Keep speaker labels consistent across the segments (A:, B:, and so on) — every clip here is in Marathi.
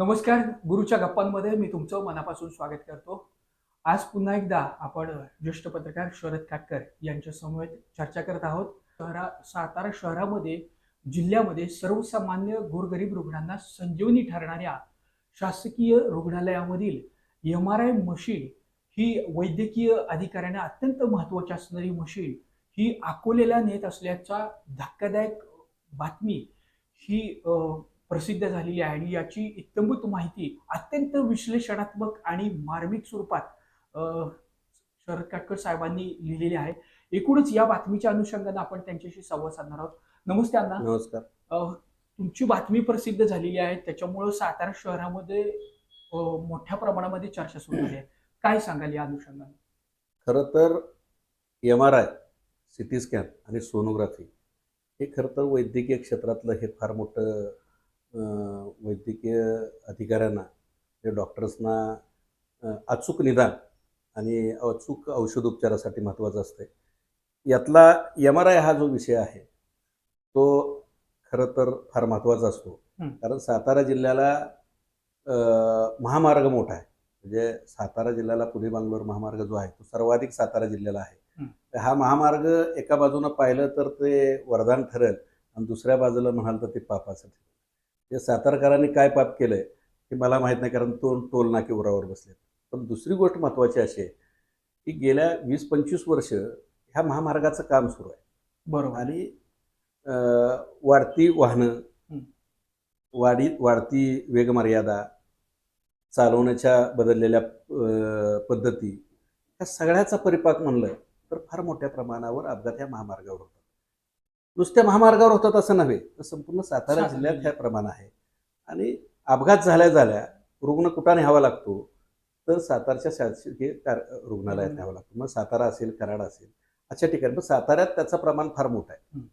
A: नमस्कार गुरुच्या गप्पांमध्ये मी तुमचं मनापासून स्वागत करतो. आज पुन्हा एकदा आपण ज्येष्ठ पत्रकार शरद काटकर यांच्या समवेत चर्चा करत आहोत. शहरा सातारा शहरामध्ये जिल्ह्यामध्ये सर्वसामान्य गोरगरीब रुग्णांना संजीवनी ठरणाऱ्या शासकीय रुग्णालयामधील एम आर आय मशीन ही वैद्यकीय अधिकाऱ्यांना अत्यंत महत्त्वाची असणारी मशीन ही अकोलेला नेत असल्याचा धक्कादायक बातमी ही प्रसिद्ध झालेली आहे. आणि याची इत्तंभूत माहिती अत्यंत विश्लेषणात्मक आणि मार्मिक स्वरूपात शरद काटकर साहेबांनी लिहिलेली आहे. एकूणच या बातमीच्या अनुषंगाने आपण त्यांच्याशी संवाद साधणार आहोत. नमस्ते अण्णा.
B: नमस्कार.
A: तुमची बातमी प्रसिद्ध झालेली आहे. त्याच्यामुळं सातारा शहरामध्ये मोठ्या प्रमाणामध्ये चर्चा सुरू झाली आहे. काय सांगाल या अनुषंगाने?
B: खरं तर M R I C T scan आणि सोनोग्राफी हे खरं तर वैद्यकीय क्षेत्रातलं हे फार मोठं वैद्यकीय अधिकाऱ्यांना जे डॉक्टर्सना अचूक निदान आणि अचूक औषधोपचारासाठी महत्त्वाचं असते यातला एम आर आय हा जो विषय आहे तो खरं तर फार महत्त्वाचा असतो. कारण सातारा जिल्ह्याला महामार्ग मोठा आहे. म्हणजे सातारा जिल्ह्याला पुणे बांगलोर महामार्ग जो आहे तो सर्वाधिक सातारा जिल्ह्याला आहे.
A: हं.
B: तर हा महामार्ग एका बाजूनं पाहिलं तर ते वरदान ठरेल आणि दुसऱ्या बाजूला म्हणाल तर ते पापाचं ठरेल. ते सातारकरांनी काय पाप केलंय हे मला माहीत नाही कारण तो टोल नाके उरावर बसले पण दुसरी गोष्ट महत्त्वाची अशी आहे की गेल्या वीस पंचवीस वर्ष ह्या महामार्गाचं काम सुरू आहे.
A: बरोबर.
B: आणि वाढती वाहनं. वाढी वाढती वेगमर्यादा चालवण्याच्या बदललेल्या पद्धती ह्या सगळ्याचा परिपाक म्हणलं तर फार मोठ्या प्रमाणावर अपघात ह्या महामार्गावर होतात. नुसत्या महामार्गावर होतात असं नव्हे तर संपूर्ण सातारा जिल्ह्यात ह्या
A: जिल्ह्यात.
B: प्रमाण आहे. आणि अपघात झाल्या झाल्या रुग्ण कुठं न्यावा लागतो तर सातारच्या शासकीय रुग्णालयात न्यावा लागतो. मग सातारा असेल कराड असेल अशा ठिकाणी. पण साताऱ्यात त्याचं प्रमाण फार मोठं आहे.
A: हं.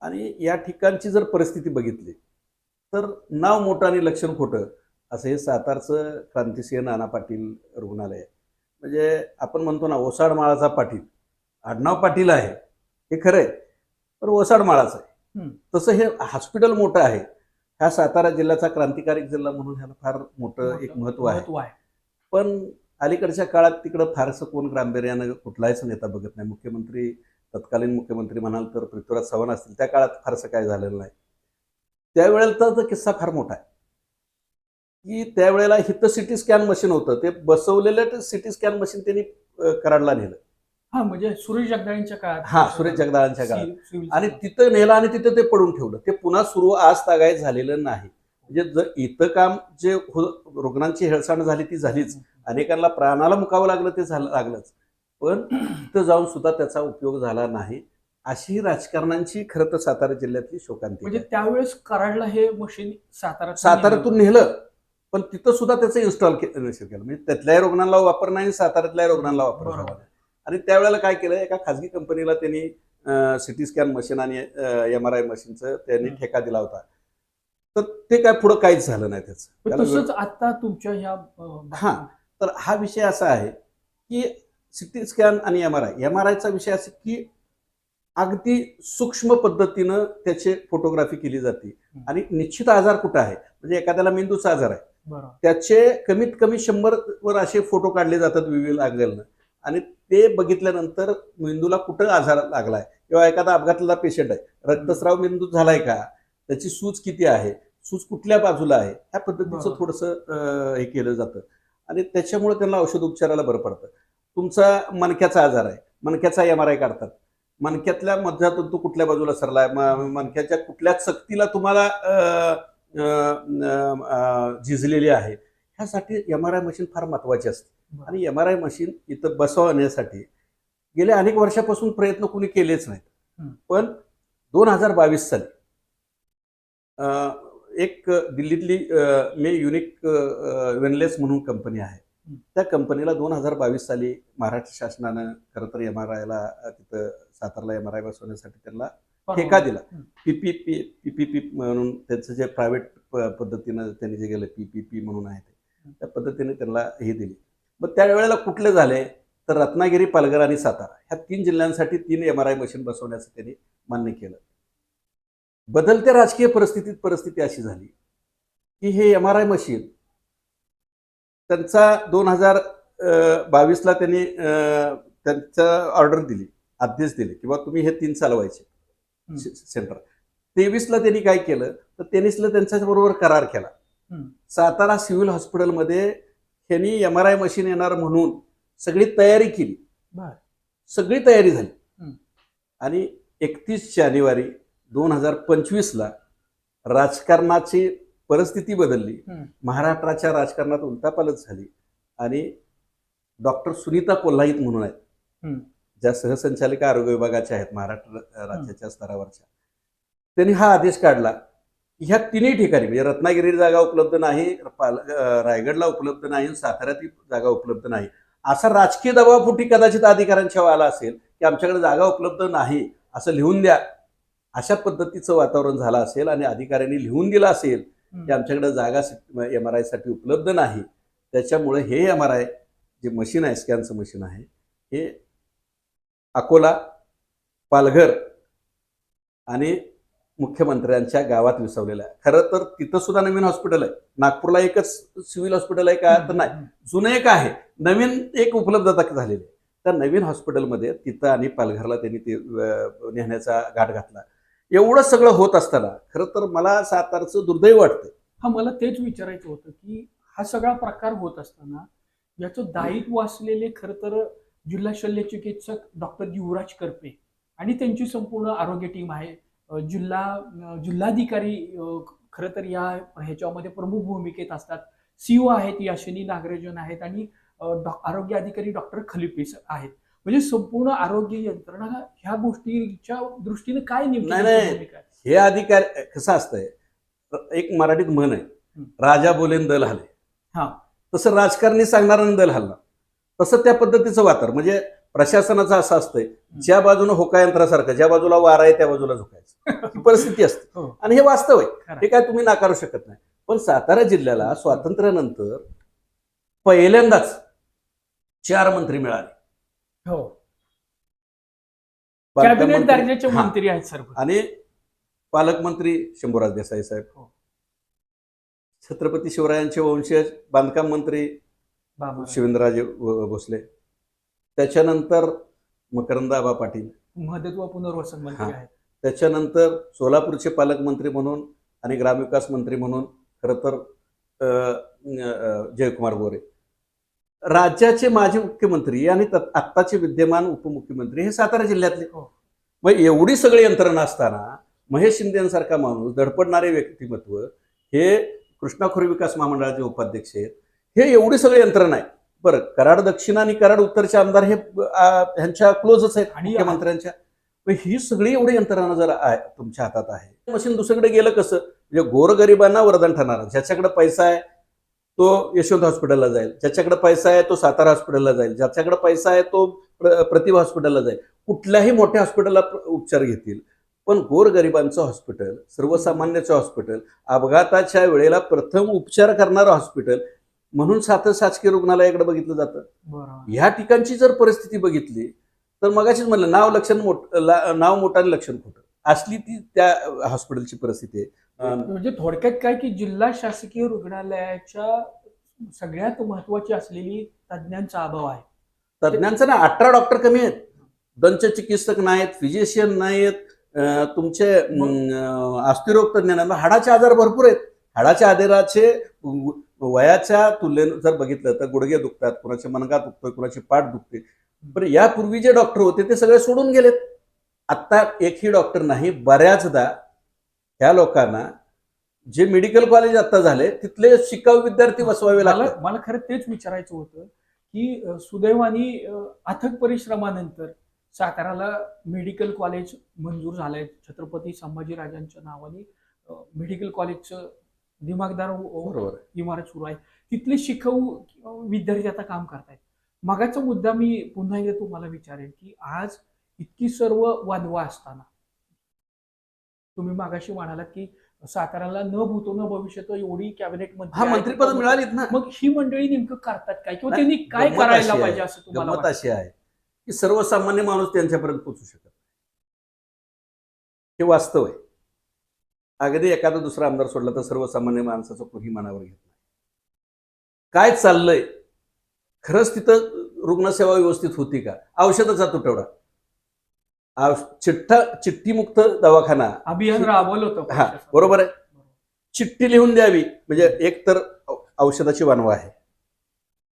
B: आणि या ठिकाणची जर परिस्थिती बघितली तर नाव मोठं आणि लक्षण खोटं असं हे सातारचं क्रांतिसिंह नाना पाटील रुग्णालय म्हणजे आपण म्हणतो ना ओसाड माळाचा पाटील आडनाव पाटील आहे. हे खरं आहे. पण ओसाड माळाचं आहे.
A: हं.
B: तसं हे हॉस्पिटल मोठं आहे. ह्या सातारा जिल्ह्याचा क्रांतिकारी जिल्हा म्हणून ह्याला फार मोठं एक महत्त्व आहे. पण अलीकडच्या काळात तिकडं फारसं कोण गांभीर्यानं कुठलाच नेता बघत नाही. मुख्यमंत्री तत्कालीन मुख्यमंत्री म्हणाल तर पृथ्वीराज चव्हाण असतील. त्या काळात फारसं काय झालेलं नाही. त्यावेळेला तर किस्सा फार मोठा आहे. की त्यावेळेला हिथं सिटी स्कॅन मशीन होतं. ते बसवलेलं सिटी स्कॅन मशीन त्यांनी कराडला नेलं.
A: हा म्हणजे सुरेश जगदाळींच्या काळात
B: हा सुरेश जगदाळांच्या काळात. आणि तिथं नेलं आणि तिथं ते पडून ठेवलं. ते पुन्हा सुरू आज तागायत झालेलं नाही. म्हणजे जर इथं काम जे हो- रुग्णांची हेळसांड झाली ती झालीच. अनेकांना प्राणाला मुकावं लागलं ते झालं लागलंच. पण तिथं जाऊन सुद्धा त्याचा उपयोग झाला नाही. अशी राजकारणांची खरं तर सातारा जिल्ह्यातली शोकांती
A: म्हणजे. त्यावेळेस कराडला हे मशीन सातारा
B: साताऱ्यातून नेलं पण तिथं सुद्धा त्याचं इन्स्टॉल केलं. म्हणजे त्यातल्याही रुग्णांना वापर नाही साताऱ्यातल्या रुग्णांना वापर. आणि त्यावेळेला काय केलं एका खाजगी कंपनीला त्यांनी सिटी स्कॅन मशीन आणि एम आर आय मशीनचं त्यांनी. ठेका दिला होता. तर ते काय पुढं काहीच झालं नाही त्याचं.
A: तसंच आता तुमच्या ह्या
B: हा. तर हा विषय असा आहे की सिटी स्कॅन आणि M R I M R आयचा विषय असा की अगदी सूक्ष्म पद्धतीनं त्याचे फोटोग्राफी केली जाते. आणि निश्चित आजार कुठं आहे? म्हणजे एखाद्याला मेंदूचा आजार आहे. त्याचे कमीत कमी शंभर वर असे फोटो काढले जातात विविध अँगलनं. आणि ते बघितल्यानंतर मेंदूला कुठं आजार लागलाय? किंवा एखादा अपघातलेला पेशंट आहे. रक्तस्राव मेंदूत झालाय का? त्याची सूज किती आहे? सूज कुठल्या बाजूला आहे? ह्या पद्धतीचं. थोडंसं हे केलं जातं. आणि त्याच्यामुळे त्यांना औषधोपचाराला बरं पडतं. तुमचा मणक्याचा आजार आहे. मणक्याचा एम आर आय काढतात. मणक्यातल्या मध्यातंतू कुठल्या बाजूला सरलाय? म- मणक्याच्या कुठल्या सक्तीला तुम्हाला झिजलेली आहे? ह्यासाठी एम आर आय मशीन फार महत्वाची असते. आणि एम आर आय मशीन इथं बसवण्यासाठी गेल्या अनेक वर्षापासून प्रयत्न कुणी केलेच नाहीत. पण दोन हजार बावीस साली एक दिल्लीतली मे युनिक वेनलेस म्हणून कंपनी आहे. त्या कंपनीला दोन हजार बावीस साली महाराष्ट्र शासनानं खरं तर एम आर आयला तिथं सातारला एम आर आय बसवण्यासाठी त्यांना ठेका दिला. पीपीपी पीपीपी म्हणून त्यांचं जे प्रायव्हेट पद्धतीनं त्यांनी जे गेलं पीपीपी म्हणून आहे ते. त्या पद्धतीने त्यांना हे दिली. मग त्यावेळेला कुठले झाले तर रत्नागिरी पालघर आणि सातारा. ह्या तीन जिल्ह्यांसाठी तीन एम आर आय मशीन बसवण्याचं त्यांनी मान्य केलं. बदलत्या राजकीय परिस्थितीत परिस्थिती अशी झाली की हे एम आर आय मशीन त्यांचा दोन हजार बावीसला त्यांनी त्यांचा ऑर्डर दिली आदेश दिले किंवा तुम्ही हे तीन चालवायचे सेंटर तेवीसला त्यांनी काय केलं? तर तेवीसला त्यांच्याबरोबर करार केला. सातारा सिव्हिल हॉस्पिटलमध्ये त्यांनी एम आर आय मशीन येणार म्हणून सगळी तयारी केली. सगळी तयारी झाली. आणि एकतीस जानेवारी दोन हजार पंचवीसला राजकारणाची परिस्थिती बदलली. महाराष्ट्राच्या राजकारणात उलटापालट झाली. आणि डॉक्टर सुनीता कोल्हाईत म्हणून आहेत. ज्या सहसंचालिका आरोग्य विभागाच्या आहेत महाराष्ट्र राज्याच्या स्तरावरच्या. त्यांनी हा आदेश काढला. ह्या तिन्ही ठिकाणी म्हणजे रत्नागिरी जागा उपलब्ध नाही पाल- रायगडला उपलब्ध नाही साताऱ्यात जागा उपलब्ध नाही. असा राजकीय दबावपोटी कदाचित अधिकाऱ्यांच्या आला असेल की आमच्याकडे जागा उपलब्ध नाही असं लिहून द्या. अशा पद्धतीचं वातावरण झालं असेल आणि अधिकाऱ्यांनी लिहून दिलं असेल की आमच्याकडे जागा एम आर आयसाठी उपलब्ध नाही त्याच्यामुळे हे एम आर आय जे मशीन आहे स्कॅनचं मशीन आहे हे अकोला पालघर आणि मुख्यमंत्र्यांच्या गावात विसवलेलं आहे. खरं तर तिथं सुद्धा नवीन हॉस्पिटल आहे. नागपूरला एकच सिव्हिल हॉस्पिटल आहे का? तर नाही. जुनं एक आहे. नवीन एक उपलब्धता झालेली आहे. त्या नवीन हॉस्पिटलमध्ये तिथं आणि पालघरला त्यांनी ते अं, नेण्याचा घाट घातला. एवढं सगळं होत असताना खरं तर मला सातारचं दुर्दैव वाटतं
A: हा मला तेच विचारायचं होतं की हा सगळा प्रकार होत असताना याचं दायित्व असलेले खरं तर जिल्हा शल्य चिकित्सक डॉक्टर युवराज करपे आणि त्यांची संपूर्ण आरोग्य टीम आहे. जिल्हा जिल्हाधिकारी खरं तर या ह्याच्यामध्ये प्रमुख भूमिकेत असतात. सीओ आहेत याशिनी नागराजन आहेत आणि आरोग्य अधिकारी डॉक्टर खलिपेस आहेत. म्हणजे संपूर्ण आरोग्य यंत्रणा ह्या गोष्टीच्या दृष्टीने काय
B: नाही, हे अधिकार कसं असतंय? एक मराठीत म्हण आहे. राजा बोलेन दल हले.
A: हा.
B: तसं राजकारणी सांगणारा दल हलणार तसं त्या पद्धतीचं वातावरण म्हणजे प्रशासनाचं असं असतंय. ज्या बाजूनं होका यंत्रासारखं ज्या बाजूला वारा आहे त्या बाजूला झुकायचं. ही परिस्थिती असते.
A: हो.
B: आणि हे वास्तव आहे. हे काय तुम्ही नाकारू शकत नाही. पण सातारा जिल्ह्याला स्वातंत्र्यानंतर पहिल्यांदाच चार मंत्री मिळाले.
A: हो. कॅबिनेट
B: मंत्री-
A: दर्जाचे. मंत्री आहेत सर्व.
B: आणि पालकमंत्री शंभूराज देसाई साहेब.
A: हो.
B: छत्रपती शिवरायांचे वंशज बांधकाम मंत्री शिवेंद्रराजे भोसले. त्याच्यानंतर मकरंद आबा पाटील.
A: महत्त्व पुनर्वसन मंत्री. आहेत.
B: त्याच्यानंतर सोलापूरचे पालकमंत्री म्हणून आणि ग्रामविकास मंत्री म्हणून खरं तर जयकुमार गोरे राज्याचे माजी मुख्यमंत्री आणि तत्- आत्ताचे विद्यमान उपमुख्यमंत्री हे सातारा जिल्ह्यातले.
A: हो.
B: मग एवढी सगळी यंत्रणा असताना महेश शिंदेसारखा माणूस धडपडणारे व्यक्तिमत्व हे कृष्णा खोरे विकास महामंडळाचे उपाध्यक्ष आहेत हे एवढी सगळी यंत्रणा आहे. बरं कराड दक्षिण आणि कराड उत्तरचे आमदार हे ह्यांच्या क्लोजच आहेत मुख्यमंत्र्यांच्या. ही सगळी एवढी यंत्रणा जर आहे तुमच्या हातात आहे मशीन दुसरीकडे गेलं कसं? म्हणजे गोरगरिबांना वरदान ठरणार. ज्याच्याकडे पैसा आहे तो यशवंत हॉस्पिटलला जाईल. ज्याच्याकडे पैसा आहे तो सातारा हॉस्पिटलला जाईल. ज्याच्याकडे पैसा आहे तो प्र- प्रतिभा हॉस्पिटलला जाईल. कुठल्याही मोठ्या हॉस्पिटलला उपचार घेतील. पण गोरगरिबांचं हॉस्पिटल सर्वसामान्याचं हॉस्पिटल अपघाताच्या वेळेला प्रथम उपचार करणारं हॉस्पिटल म्हणून सात शासकीय रुग्णालयाकडे बघितलं जातं. ह्या ठिकाणची जर परिस्थिती बघितली तर मगाशीच म्हणलं नाव लक्षण मोठ नाव मोठं आणि लक्षण खोटं. असली ती त्या हॉस्पिटलची परिस्थिती आहे.
A: म्हणजे थोडक्यात काय की जिल्हा शासकीय रुग्णालयाच्या सगळ्यात महत्वाची असलेली तज्ज्ञांचा अभाव आहे.
B: तज्ज्ञांचं ना अठरा डॉक्टर कमी आहेत. दंत चिकित्सक नाहीत फिजिशियन नाहीत तुमचे अस्थिरोग तज्ज्ञ नाहीत हाडाचे आजार भरपूर आहेत. हाडाच्या आजाराचे वयाच्या तुलनेत जर बघितलं तर गुडघे दुखतात कुणाचे मनगा दुखतोय कुणाची पाठ दुखते. पण यापूर्वी जे डॉक्टर होते ते सगळे सोडून गेलेत. आत्ता एकही डॉक्टर नाही बऱ्याचदा ह्या लोकांना जे मेडिकल कॉलेज आता झाले तिथले शिकाऊ विद्यार्थी बसवावे लागतात.
A: मला खरं तेच विचारायचं होतं की सुदैवाने अथक परिश्रमानंतर साताराला मेडिकल कॉलेज मंजूर झालंय. छत्रपती संभाजीराजांच्या नावाने मेडिकल कॉलेजचं दिमागदार. इमारत सुरू आहे. तिथले शिकाऊ विद्यार्थी आता काम करतायत. मागाचा मुद्दा मी पुन्हा एकदा तुम्हाला विचारेन की आज इतकी सर्व वादवा असताना तुम्ही मागाशी म्हणालात की साताराला न भूतो न भविष्यत एवढी कॅबिनेट
B: हा मंत्रीपद मिळालीत ना.
A: मग ही मंडळी नेमकं करतात काय? किंवा त्यांनी काय करायला पाहिजे असं तुम्हाला वाटतं?
B: अशी आहे की सर्वसामान्य माणूस त्यांच्यापर्यंत पोहोचू शकत नाही. हे वास्तव आहे. अगदी एखादा दुसरा आमदार सोडला तर सर्वसामान्य माणसाचं कोणी मनावर घेत नाही. काय चाललंय? खरंच तिथं रुग्णसेवा व्यवस्थित होती का? औषधाचा तुटवडा चिठ्ठा चिठ्ठीमुक्त दवाखाना.
A: अभियान राबवलं होतं
B: हा बरोबर आहे. चिठ्ठी लिहून द्यावी म्हणजे एक तर औषधाची वानवा आहे.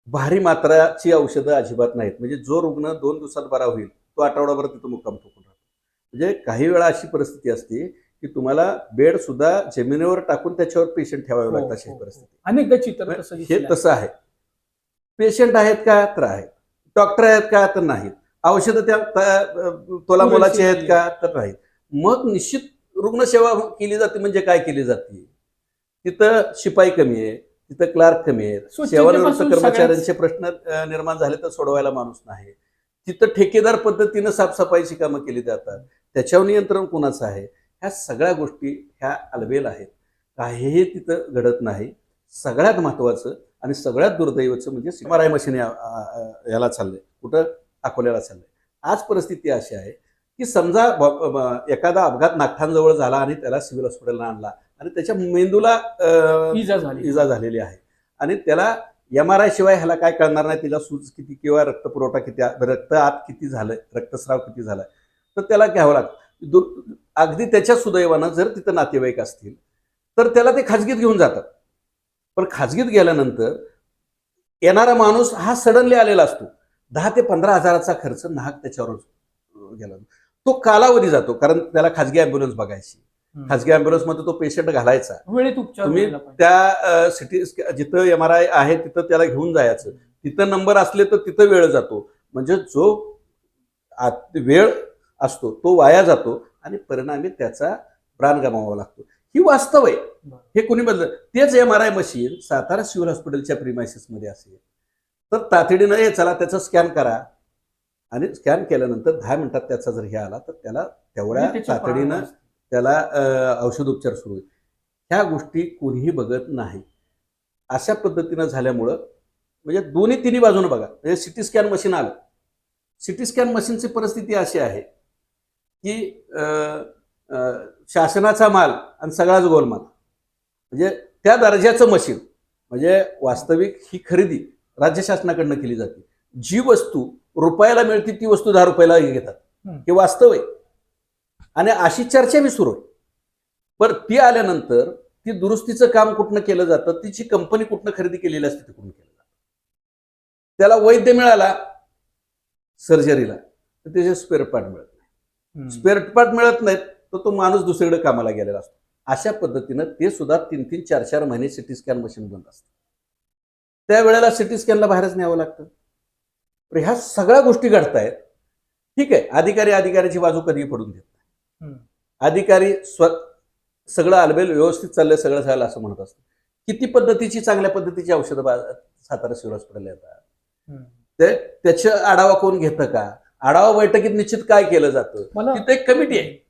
B: भारी मात्राची औषधं अजिबात नाहीत. म्हणजे जो रुग्ण दोन दिवसात बरा होईल तो आठवडाभर तिथं मुक्काम ठोकून राहतो. म्हणजे काही वेळा अशी परिस्थिती असते की तुम्हाला बेड सुद्धा जमिनीवर टाकून त्याच्यावर पेशंट ठेवावे
A: हो,
B: लागतात अशी
A: हो, हो.
B: परिस्थिती.
A: अनेकदा चित्र तसं
B: हे. तसं आहे. पेशंट आहेत का तर आहेत. डॉक्टर आहेत का तर नाहीत. औषधं त्या तोला मोलाची आहेत का तर नाहीत. मग निश्चित रुग्णसेवा केली जाते म्हणजे काय केली जाते? तिथं शिपाई कमी आहे तिथं क्लार्क कमी आहेत. सेवानिवृत्त कर्मचाऱ्यांचे प्रश्न निर्माण झाले तर सोडवायला माणूस नाही. तिथं ठेकेदार पद्धतीनं साफसफाईची कामं केली जातात. त्याच्यावर नियंत्रण कोणाचं आहे? ह्या सगळ्या गोष्टी ह्या अलबेल आहेत. काहीही तिथं घडत नाही. सगळ्यात महत्वाचं आणि सगळ्यात दुर्दैवाचं म्हणजे एम आय मशीन याला चाललंय. कुठं? अकोल्याला चाललंय. आज परिस्थिती अशी आहे की समजा एखादा अपघात नागठांजवळ झाला आणि त्याला सिव्हिल हॉस्पिटलला आणला आणि त्याच्या मेंदूला
A: इजा झाली.
B: इजा झालेली आहे. आणि त्याला एम आर आय शिवाय ह्याला काय कळणार नाही? तिला सूज किती किंवा रक्तपुरवठा किती आ- रक्त आत किती झालंय? रक्तस्राव किती झालाय? तर त्याला घ्यावं लागतं. दुर- अगदी त्याच्या सुदैवानं जर तिथं नातेवाईक असतील तर त्याला ते खाजगीत घेऊन जातात. पण खाजगीत गेल्यानंतर येणारा माणूस हा सडनली आलेला असतो. दहा ते पंधरा हजाराचा खर्च नाहक त्याच्यावर गेला. तो कालावधी जातो कारण त्याला खाजगी अँब्युलन्स बघायची. खाजगी अँब्युलन्समध्ये तो पेशंट घालायचा. तुम्ही. त्या सिटी जिथं एम आर आय आहे तिथं त्याला घेऊन जायचं. तिथं नंबर असले तर तिथं वेळ जातो. म्हणजे जो वेळ असतो तो वाया जातो आणि परिणामी त्याचा प्राण गमावा लागतो. ही वास्तव आहे. हे कोणी बदल तेच M R I machine Satara civil हॉस्पिटलच्या प्रिमायसिसमध्ये असेल. तर तातडीनं हे चला त्याचं स्कॅन करा. आणि स्कॅन केल्यानंतर दहा मिनिटात त्याचा जर हे आला तर त्याला तेवढ्या
A: म्हणजे
B: तातडीनं त्याला औषधोपचार सुरू होईल. ह्या गोष्टी कोणीही बघत नाही. अशा पद्धतीनं झाल्यामुळं म्हणजे दोन्ही तिन्ही बाजूने बघा. म्हणजे सिटी स्कॅन मशीन आलं. सिटी स्कॅन मशीनची परिस्थिती अशी आहे की शासनाचा माल आणि सगळाच गोलमाल. म्हणजे त्या दर्जाचं मशीन म्हणजे वास्तविक ही खरेदी राज्य शासनाकडनं केली जाते. जी वस्तू रुपयाला मिळते ती वस्तू दहा रुपयाला घेतात. हे. वास्तव आहे. आणि अशी चर्चा बी सुरू आहे. पण ती आल्यानंतर ती दुरुस्तीचं काम कुठनं केलं जातं तिची कंपनी कुठनं खरेदी केलेली असते तिकडून केलं जातं. त्याला वैद्य मिळाला सर्जरीला तर त्याचे स्पेअर पार्ट मिळत नाही. स्पेअर पार्ट मिळत नाहीत तर तो माणूस दुसरीकडे कामाला गेलेला असतो. अशा पद्धतीनं ते सुद्धा तीन तीन चार चार महिने सिटी स्कॅन मशीन बंद असतं. त्यावेळेला सिटी स्कॅनला बाहेरच न्यावं लागतं. तर ह्या सगळ्या गोष्टी घडतायत. ठीक आहे अधिकारी अधिकाऱ्याची बाजू कधी पडून देत नाही. अधिकारी स्व सगळं आलबेल व्यवस्थित चाललंय सगळं झालं असं म्हणत असतं किती पद्धतीची चांगल्या पद्धतीची औषधं सातारा सिव्हिल हॉस्पिटल येतात. ते त्याचं आढावा कोण घेतं का? आढावा बैठकीत निश्चित काय केलं जातं?
A: मला
B: तिथे एक कमिटी आहे.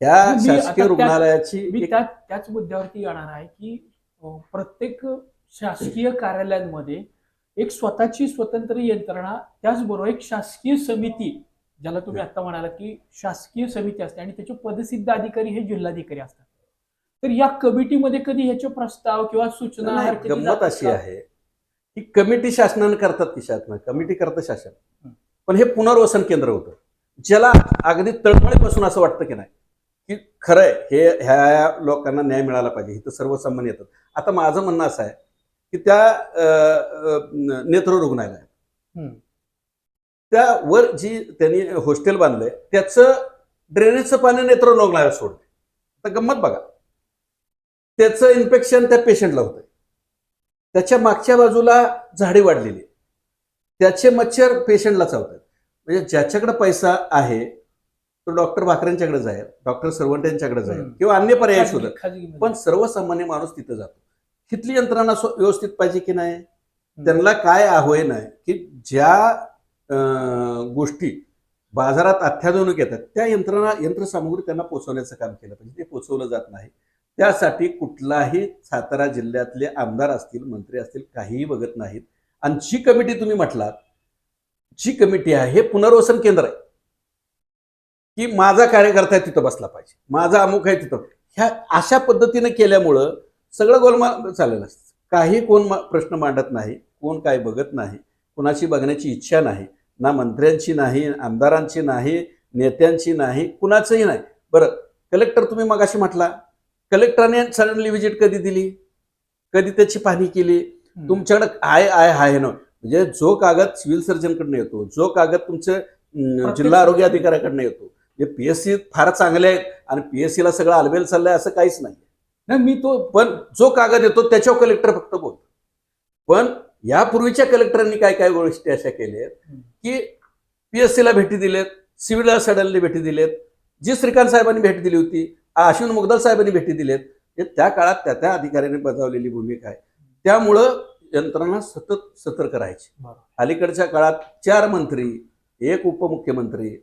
B: त्या शासकीय रुग्णालयाची
A: मी त्या त्याच मुद्द्यावरती येणार आहे की प्रत्येक शासकीय कार्यालयांमध्ये एक स्वतःची स्वतंत्र यंत्रणा त्याचबरोबर एक शासकीय समिती ज्याला तुम्ही आता म्हणाला की शासकीय समिती असते आणि त्याचे पदसिद्ध अधिकारी हे जिल्हाधिकारी असतात. तर या कमिटीमध्ये कधी ह्याचे प्रस्ताव किंवा सूचना
B: गंमत अशी? आहे की कमिटी शासनानं करतात की शासन कमिटी करतं शासन. पण हे पुनर्वसन केंद्र होतं. ज्याला अगदी तळमळीपासून असं वाटतं की नाही. की खरंय हे ह्या लोकांना न्याय मिळाला पाहिजे इथं सर्वसामान्य येतात. आता माझं म्हणणं असं आहे की त्या नेत्र रुग्णालय
A: हं.
B: त्या वर जी त्यांनी हॉस्टेल बांधलंय त्याचं ड्रेनेजचं पाणी नेत्र रुग्णालयात सोडते तर गंमत बघा. त्याचं इन्फेक्शन त्या पेशंटला होतंय. त्याच्या मागच्या बाजूला झाडे वाढलेली. त्याचे मच्छर पेशंटला चावतात म्हणजे ज्याच्याकडे पैसा आहे तो डॉक्टर भाकऱ्यांच्याकडे जाईल डॉक्टर सर्वंट जाईल. किंवा अन्य पर्याय शोधत. पण सर्वसामान्य माणूस तिथं जातो. तिथली यंत्रणा व्यवस्थित पाहिजे की नाही. त्यांना काय आव्हाय नाही? की ज्या गोष्टी बाजारात अत्याधुनिक येतात त्या यंत्रणा यंत्रसामुग्री त्यांना पोचवण्याचं काम केलं पाहिजे. ते पोचवलं जात नाही. त्यासाठी कुठलाही सातारा जिल्ह्यातले आमदार असतील मंत्री असतील काहीही बघत नाहीत. आणि जी कमिटी तुम्ही म्हटलात जी कमिटी आहे हे पुनर्वसन केंद्र आहे. की माझा कार्यकर्ता आहे तिथं बसला पाहिजे. माझा अमुक आहे तिथं. ह्या अशा पद्धतीने केल्यामुळं सगळं गोलमाल चाललेलं असतं काही कोण प्रश्न मांडत नाही कोण काय बघत नाही कुणाची बघण्याची इच्छा नाही ना मंत्र्यांची नाही आमदारांची नाही नेत्यांची नाही कुणाचंही नाही. बरं कलेक्टर तुम्ही मगाशी म्हटला कलेक्टरने सडनली व्हिजिट कधी दिली? कधी त्याची पाहणी केली. तुमच्याकडे आहे आहे आहे ना. म्हणजे जो कागद सिव्हिल सर्जनकडनं येतो जो कागद तुमचं जिल्हा आरोग्य अधिकाऱ्याकडनं येतो जे पीएससी फार चांगले आहेत आणि PSC ला सगळं आलबेल चाललंय असं काहीच नाही
A: नाही मी तो
B: पण जो कागद येतो त्याच्यावर कलेक्टर फक्त बोलतो पण यापूर्वीच्या कलेक्टरांनी काय काय गोष्टी अशा केल्या आहेत
A: हम्म.
B: की पीएससीला भेटी दिलेत सिव्हिल सडनली भेटी दिलेत जी श्रीकांत साहेबांनी भेट दिली होती अश्विन मुगदल साहेबांनी भेटी दिलेत हे त्या काळात त्या त्या अधिकाऱ्यांनी बजावलेली भूमिका आहे त्यामुळं यंत्रणा सतत सतर्क राहायची. अलीकडच्या काळात चार मंत्री एक उपमुख्यमंत्री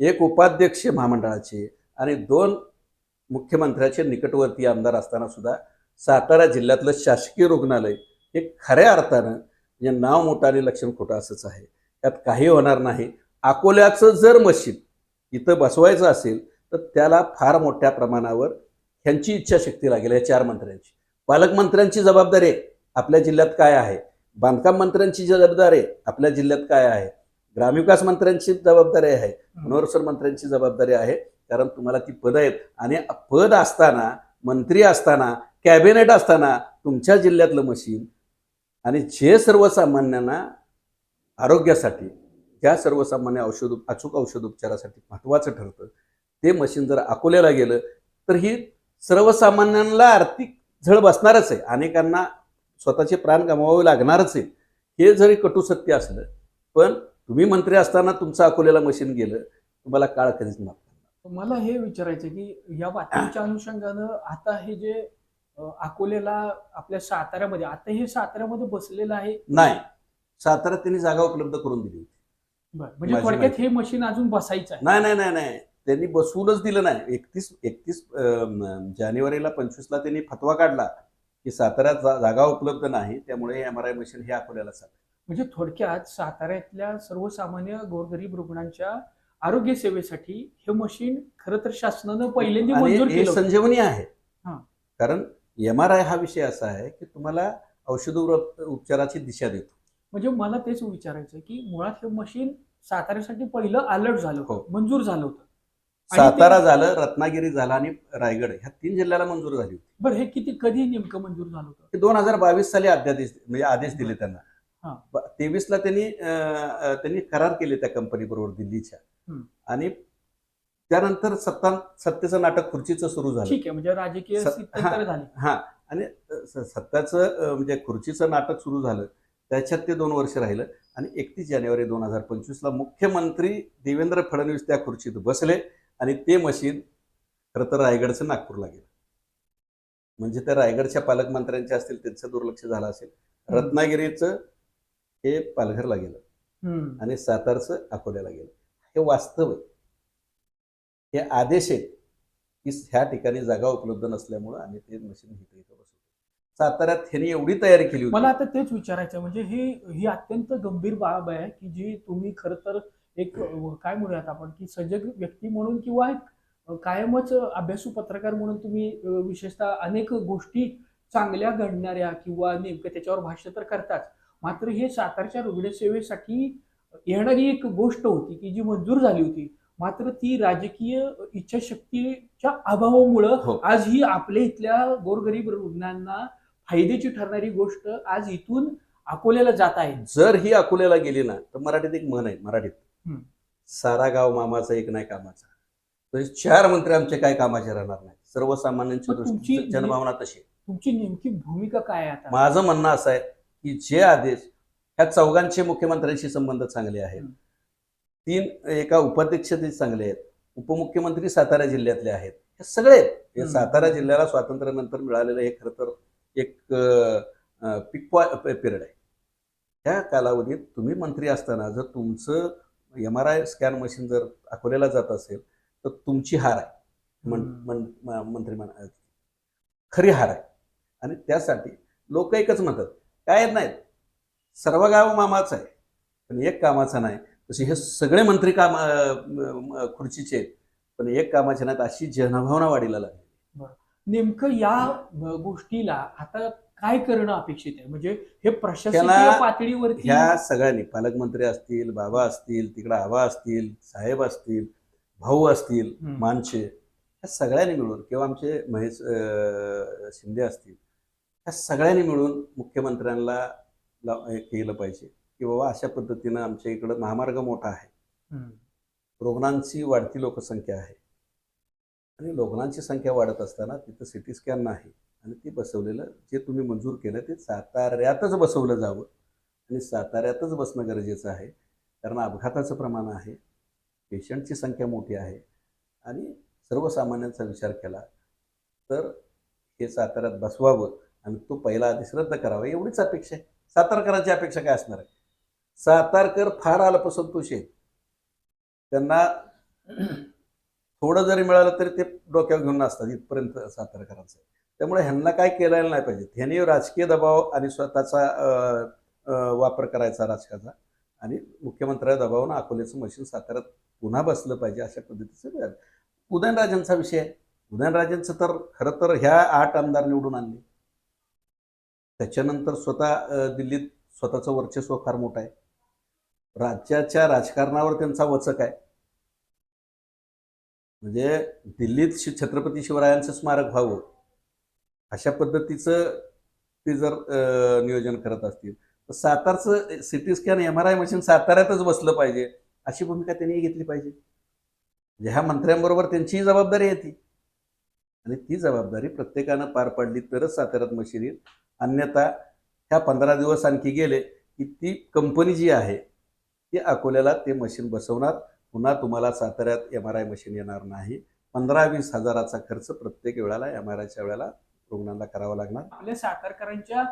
B: एक उपाध्यक्ष महामंडळाचे आणि दोन मुख्यमंत्र्याचे निकटवर्ती आमदार असताना सुद्धा सातारा जिल्ह्यातलं शासकीय रुग्णालय हे खऱ्या अर्थानं म्हणजे नाव मोठं आणि लक्षण खोटं असंच आहे. त्यात काही होणार नाही. अकोल्याचं जर मशीद इथं बसवायचं असेल तर त्याला फार मोठ्या प्रमाणावर ह्यांची इच्छाशक्ती लागेल या चार मंत्र्यांची. पालकमंत्र्यांची जबाबदारी आपल्या जिल्ह्यात काय आहे? बांधकाम मंत्र्यांची जबाबदारी आपल्या जिल्ह्यात काय आहे? ग्रामविकास मंत्र्यांची जबाबदारी आहे मनोरसर मंत्र्यांची जबाबदारी आहे कारण तुम्हाला ती पद आहेत. आणि पद असताना मंत्री असताना कॅबिनेट असताना तुमच्या जिल्ह्यातलं मशीन आणि जे सर्वसामान्यांना आरोग्यासाठी ज्या सर्वसामान्य औषध अचूक औषधोपचारासाठी महत्त्वाचं ठरतं ते मशीन जर अकोल्याला गेलं तर ही सर्वसामान्यांना आर्थिक झळ बसणारच आहे. अनेकांना स्वतःचे प्राण गमवावे लागणारच आहे. हे जरी कटू सत्य असलं पण तुम्ही मंत्री असताना तुमचं अकोल्याला मशीन गेलं तुम्हाला काळ कधीच माफ
A: मला हे विचारायचं की या बातमीच्या अनुषंगानं आता हे जे अकोल्याला आपल्या साताऱ्यामध्ये आता हे साताऱ्यामध्ये बसलेलं आहे?
B: नाही. साताऱ्यात त्यांनी जागा उपलब्ध करून दिली होती.
A: बरं. म्हणजे
B: माझी
A: थोडक्यात
B: माहिती.
A: हे मशीन अजून बसायचं आहे.
B: नाही नाही नाही नाही. त्यांनी बसवूनच दिलं नाही. एकतीस एकतीस जानेवारीला पंचवीसला त्यांनी फतवा काढला की साताऱ्यात जा- जागा उपलब्ध नाही त्यामुळे एम आर आय मशीन हे अकोल्याला चाललं
A: म्हणजे थोडक्यात साताऱ्यातल्या सर्वसामान्य गोरगरीब रुग्णांच्या आरोग्य सेवेसाठी हे मशीन खरं तर शासनानं पहिल्यांदा मंजूर केलं.
B: संजीवनी आहे. कारण एम आर आय हा विषय असा आहे की तुम्हाला औषध उपचाराची दिशा देतो
A: म्हणजे मला तेच विचारायचं की मुळात हे मशीन साताऱ्यासाठी पहिलं अलर्ट झालं
B: हो.
A: मंजूर झालं होतं
B: सातारा झालं रत्नागिरी झाला आणि रायगड ह्या तीन जिल्ह्याला मंजूर झाली होती
A: बरं हे किती कधी नेमकं मंजूर झालं होतं
B: दोन हजार बावीस साली अध्यादेश म्हणजे आदेश दिले. त्यांना तेवीस ला त्यांनी त्यांनी करार केले त्या कंपनी बरोबर दिल्लीच्या. आणि त्यानंतर सत्ता सत्तेचं नाटक खुर्चीचं सुरू झालं.
A: ठीक आहे म्हणजे राजकीय
B: हा आणि सत्ताचं म्हणजे खुर्चीचं नाटक सुरू झालं. त्याच्यात ते दोन वर्ष राहिलं. आणि एकतीस जानेवारी दोन हजार पंचवीसला मुख्यमंत्री देवेंद्र फडणवीस त्या खुर्चीत बसले आणि ते मशीन खरं तर रायगडचं नागपूरला गेलं. म्हणजे त्या रायगडच्या पालकमंत्र्यांचे असतील त्यांचं दुर्लक्ष झालं असेल. रत्नागिरीचं हे पालघरला गेलं. आणि सातारचं अकोल्याला गेलं. हे वास्तव आहे. हे आदेश आहे की ह्या ठिकाणी जागा उपलब्ध नसल्यामुळं आम्ही ते मशीन इथं इथं बसवतो. साताऱ्यात ह्यांनी एवढी तयारी केली
A: मला आता तेच विचारायचं म्हणजे ही ही अत्यंत गंभीर बाब आहे की जी तुम्ही खरं तर एक काय म्हणूयात आपण की सजग व्यक्ती म्हणून किंवा एक कायमच अभ्यासू पत्रकार म्हणून तुम्ही विशेषतः अनेक गोष्टी चांगल्या घडणाऱ्या किंवा नेमकं त्याच्यावर भाष्य तर करताच. मात्र हे सातारच्या रुग्णसेवेसाठी येणारी एक गोष्ट होती की जी मंजूर झाली होती. मात्र ती राजकीय इच्छाशक्तीच्या अभावामुळं
B: हो.
A: आज ही आपल्या इथल्या गोरगरीब रुग्णांना फायद्याची ठरणारी गोष्ट आज इथून अकोल्याला जात आहे.
B: जर ही अकोल्याला गेली ना तर मराठीत एक म्हण आहे मराठीत. सारा गाव मामाचा एक नाही कामाचा. म्हणजे चार मंत्री आमचे काय कामाचे राहणार नाही. सर्वसामान्यांची दृष्टी जनभावना तशी.
A: तुमची नेमकी भूमिका काय आहे आता?
B: माझं म्हणणं असं आहे की जे आदेश ह्या चौघांचे मुख्यमंत्र्यांशी संबंध चांगले आहेत. तीन एका उपाध्यक्षते चांगले आहेत. उपमुख्यमंत्री सातारा जिल्ह्यातले आहेत. हे सगळे. हे. सातारा जिल्ह्याला स्वातंत्र्यानंतर मिळालेलं हे खरं तर एक पिक पिरियड आहे. त्या कालावधीत तुम्ही मंत्री असताना जर तुमचं M R I scan machine जर अकोल्याला जात असेल तर तुमची हार आहे. मंत्री खरी हार आहे. आणि त्यासाठी लोक एकच म्हणतात काय नाहीत. सर्व गाव मामाचं आहे. पण एक कामाचं नाही. तसे हे सगळे मंत्री काम खुर्चीचे आहेत. पण एक कामाचे नाहीत अशी जनभावना वाढीला लागली.
A: नेमकं या गोष्टीला आता काय करणं अपेक्षित आहे? म्हणजे हे प्रशासकीय
B: त्याला
A: पातळीवरती
B: ह्या सगळ्यांनी पालकमंत्री असतील बाबा असतील तिकडे आबा असतील साहेब असतील भाऊ असतील. मानशे ह्या सगळ्यांनी मिळून किंवा आमचे महेश शिंदे असतील ह्या सगळ्यांनी मिळून मुख्यमंत्र्यांना केलं पाहिजे की बाबा अशा पद्धतीनं आमच्या इकडं महामार्ग मोठा आहे. रुग्णांची वाढती लोकसंख्या आहे. आणि रुग्णांची संख्या वाढत असताना तिथं सिटी स्कॅन नाही आणि ते बसवलेलं जे तुम्ही मंजूर केलं ते साताऱ्यातच बसवलं जावं. आणि साताऱ्यातच बसणं गरजेचं आहे. कारण अपघाताचं प्रमाण आहे. पेशंटची संख्या मोठी आहे. आणि सर्वसामान्यांचा विचार केला तर हे साताऱ्यात बसवावं. आणि तो पहिला आदेश रद्द करावा एवढीच अपेक्षा आहे. सातारकरांची अपेक्षा काय असणार आहे? सातारकर फार अल्पसंतोष आहेत. त्यांना थोडं जरी मिळालं तरी ते डोक्यावर घेऊन नसतात इथपर्यंत सातारकरांचं. त्यामुळे ह्यांना काय केलेलं नाही पाहिजे. ह्यांनी राजकीय दबाव आणि स्वतःचा वापर करायचा राजकारणाचा आणि मुख्यमंत्र्या दबावानं अकोल्याचं मशीन साताऱ्यात पुन्हा बसलं पाहिजे अशा पद्धतीचं मिळालं. उदयनराजेंचा विषय आहे. उदयनराजेंचं तर खरं तर ह्या आठ आमदार निवडून आणले. त्याच्यानंतर स्वतः दिल्लीत स्वतःचं वर्चस्व फार मोठं आहे. राज्याच्या राजकारणावर त्यांचा वचक आहे. म्हणजे दिल्लीत शि छत्रपती शिवरायांचं स्मारक व्हावं अशा पद्धतीचं ते जर नियोजन करत असतील तर सातारचं CT scan M R I machine साताऱ्यातच बसलं पाहिजे अशी भूमिका त्यांनी घेतली पाहिजे. म्हणजे ह्या मंत्र्यांबरोबर त्यांचीही जबाबदारी आहे ती. आणि ती जबाबदारी प्रत्येकानं पार पाडली तरच साताऱ्यात मशीन येईल. अन्यथा ह्या पंधरा दिवस आणखी गेले की ती कंपनी जी आहे ती अकोल्याला ते मशीन बसवणार. पुन्हा तुम्हाला साताऱ्यात एम आर आय मशीन येणार नाही. पंधरा वीस हजाराचा खर्च प्रत्येक वेळेला एम आर आयच्या वेळेला रुग्णांना करावा लागणार.
A: आपल्या सातारकरांच्या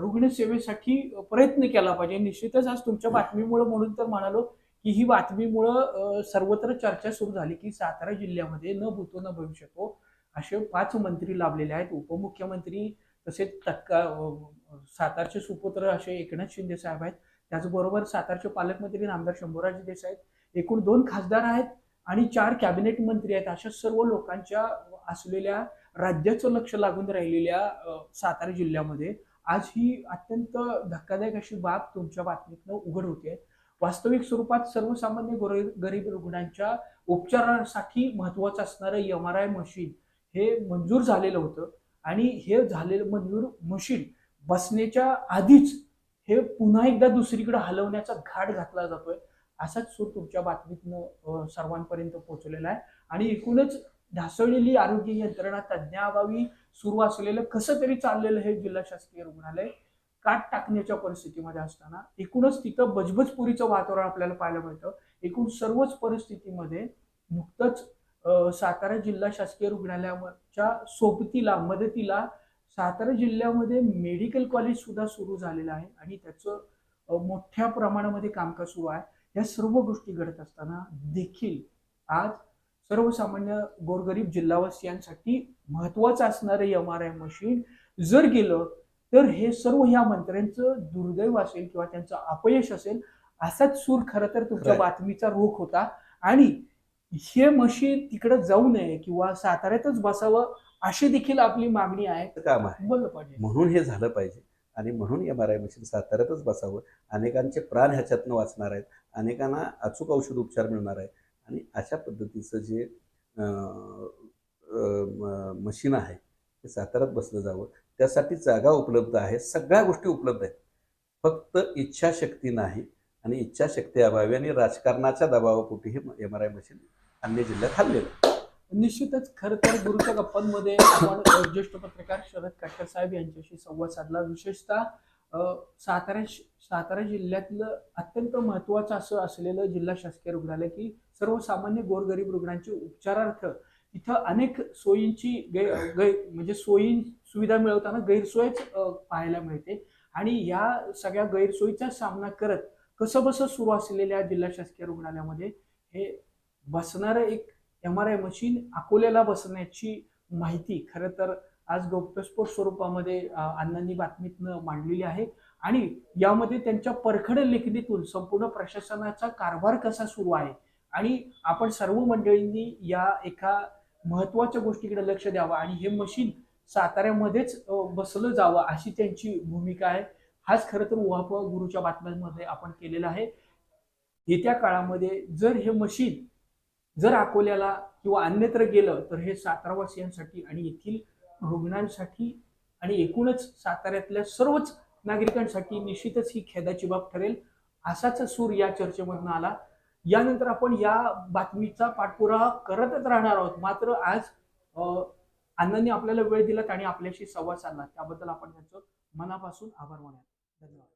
A: रुग्णसेवेसाठी प्रयत्न केला पाहिजे. निश्चितच आज तुमच्या बातमीमुळे म्हणून तर म्हणालो की ही बातमीमुळं सर्वत्र चर्चा सुरू झाली की सातारा जिल्ह्यामध्ये न भूतो न भविष्यतो असे पाच मंत्री लाभलेले आहेत. उपमुख्यमंत्री तसेच तत्का सातारचे सुपुत्र असे एकनाथ शिंदे साहेब आहेत. त्याचबरोबर सातारचे पालकमंत्री नामदार शंभूराज देसाई आहेत. एकूण दोन खासदार आहेत आणि चार कॅबिनेट मंत्री आहेत. अशा सर्व लोकांच्या असलेल्या राज्याचं लक्ष लागून राहिलेल्या सातारा जिल्ह्यामध्ये आज ही अत्यंत धक्कादायक अशी बाब तुमच्या बातमीतनं उघड होते वास्तविक स्वरूपात सर्वसामान्य गोर- गरीब रुग्णांच्या उपचारासाठी महत्वाचं असणारं एम आर आय मशीन हे मंजूर झालेलं होतं. आणि हे झालेलं मयूर मशीन बसण्याच्या आधीच हे पुन्हा एकदा दुसरीकडे हलवण्याचा घाट घातला जातोय असाच सूर तुमच्या बातमीतनं सर्वांपर्यंत पोहोचलेला आहे. आणि एकूणच ढासळलेली आरोग्य यंत्रणा तज्ज्ञाअभावी सुरू असलेलं कसं तरी चाललेलं हे जिल्हा शासकीय रुग्णालय काट टाकण्याच्या परिस्थितीमध्ये असताना एकूणच तिथं बजबजपुरीचं वातावरण आपल्याला पाहायला मिळतं. एकूण सर्वच परिस्थितीमध्ये नुकतंच सातारा जिल्हा शासकीय रुग्णालयाच्या सोबतीला मदतीला सातारा जिल्ह्यामध्ये मेडिकल कॉलेज सुद्धा सुरू झालेलं आहे आणि त्याचं मोठ्या प्रमाणामध्ये कामकाज सुरू आहे या सर्व गोष्टी घडत असताना देखील आज सर्वसामान्य गोरगरीब जिल्हावासियांसाठी महत्वाचं असणारं एम आर आय मशीन जर गेलं तर हे सर्व ह्या मंत्र्यांचं दुर्दैव असेल किंवा त्यांचं अपयश असेल असाच सूर खरं तर तुमच्या. बातमीचा रोख होता आणि हे मशीन तिकडे जाऊ नये किंवा साताऱ्यातच बसावं अशी देखील आपली मागणी आहे.
B: काम आहे.
A: बोललं पाहिजे.
B: म्हणून हे झालं पाहिजे. आणि म्हणून एम आर आय मशीन साताऱ्यातच बसावं. अनेकांचे प्राण ह्याच्यातनं वाचणार आहेत. अनेकांना अचूक औषध उपचार मिळणार आहे आणि अशा पद्धतीचं जे मशीन आहे ते साताऱ्यात बसलं जावं. त्यासाठी जागा उपलब्ध आहे. सगळ्या गोष्टी उपलब्ध आहेत. फक्त इच्छाशक्ती नाही. आणि इच्छाशक्ती अभावी आणि राजकारणाच्या दबावापोटी हे एम आर आय मशीन अन्य जिल्ह्यात हल्लेलं.
A: निश्चितच खरं तर गुरुच्या गप्पांमध्ये आपण ज्येष्ठ पत्रकार शरद काटकर साहेब यांच्याशी संवाद साधला. विशेषतः सातारा सातारा जिल्ह्यातलं अत्यंत महत्वाचं असं असलेलं जिल्हा शासकीय रुग्णालय की सर्वसामान्य गोरगरीब रुग्णांचे उपचारार्थ इथं अनेक सोयींची गै गै म्हणजे सोयी सुविधा मिळवताना गैरसोयच पाहायला मिळते. आणि या सगळ्या गैरसोयीचा सामना करत कसं बसं सुरू असलेल्या जिल्हा शासकीय रुग्णालयामध्ये हे बसणारं एक एम आर आय मशीन अकोल्याला बसण्याची माहिती. खरं तर आज गौप्यस्फोट स्वरूपामध्ये अण्णांनी बातमीतनं मांडलेली आहे. आणि यामध्ये त्यांच्या परखड लेखणीतून संपूर्ण प्रशासनाचा कारभार कसा सुरू आहे? आणि आपण सर्व मंडळींनी या एका महत्त्वाच्या गोष्टीकडे लक्ष द्यावं आणि हे मशीन साताऱ्यामध्येच बसलं जावं अशी त्यांची भूमिका आहे. हाच खरं तर उहापोह गुरुच्या बातम्यांमध्ये आपण केलेला आहे. येत्या काळामध्ये जर हे मशीन जर अकोल्याला किंवा अन्यत्र गेलं तर हे सातारावासियांसाठी आणि येथील रुग्णांसाठी आणि एकूणच साताऱ्यातल्या सर्वच नागरिकांसाठी निश्चितच ही खेदाची बाब ठरेल असाच सूर या चर्चेमधून आला. यानंतर आपण या बातमीचा पाठपुरावा करतच राहणार आहोत. मात्र आज अण्णांनी आपल्याला वेळ दिलात आणि आपल्याशी संवाद साधला. त्याबद्दल आपण त्यांचं मनापासून आभार मानूया धन्यवाद.